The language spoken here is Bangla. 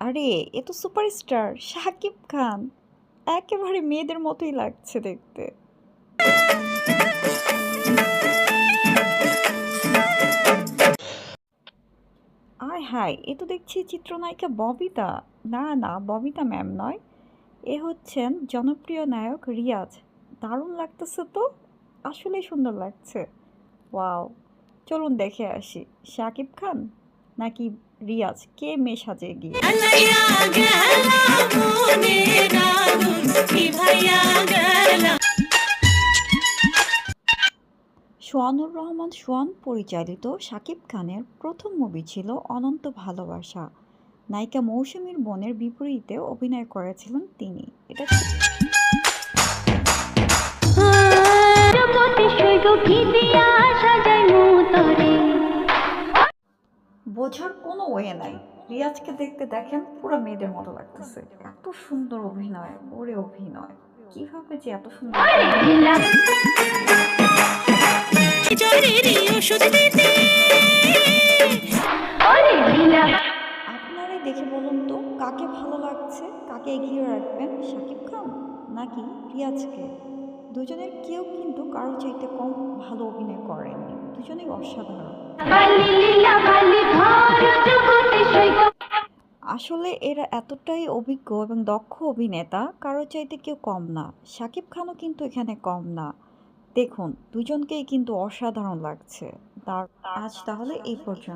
আরে, এ তো সুপারস্টার, শাকিব খান। একেবারে মেয়েদের মতোই লাগছে দেখতে। আয় হায়, এ তো দেখছি চিত্রনায়িকা ববিতা। না না, ববিতা ম্যাম নয়। এ হচ্ছেন জনপ্রিয় নায়ক রিয়াজ। দারুণ লাগতেছে তো? আসলেই সুন্দর লাগছে। ওয়াও, চলুন দেখে আসি। শাকিব খান? নাকি রিয়াজ? কে মেয়ে সাজে গিয়ে সোয়ানুর রহমান সোয়ান পরিচালিত শাকিব খানের প্রথম মুভি ছিল অনন্ত ভালোবাসা। নায়িকা মৌসুমীর বোনের বিপরীতে অভিনয় করেছিলেন তিনি। এটা বোঝার কোনো ওয়ে নাই। রিয়াজকে দেখতে দেখেন পুরো মেয়েদের মতো লাগতেছে। এত সুন্দর অভিনয়, ওরে অভিনয়। কীভাবে যে এত সুন্দর আপনারাই দেখে বলুন তো, কাকে ভালো লাগছে, কাকে এগিয়ে রাখবেন, শাকিব খান নাকি রিয়াজকে? দুজনের কেউ কিন্তু কারও চাইতে কম ভালো অভিনয় করেননি। দুজনেই অসাধারণ। আসলে এরা এতটাই অভিজ্ঞ এবং দক্ষ অভিনেতা, কারও চাইতে কেউ কম না। শাকিব খানও কিন্তু এখানে কম না। দেখুন, দুজনকেই কিন্তু অসাধারণ লাগছে। তার আজ তাহলে এই পর্যন্ত।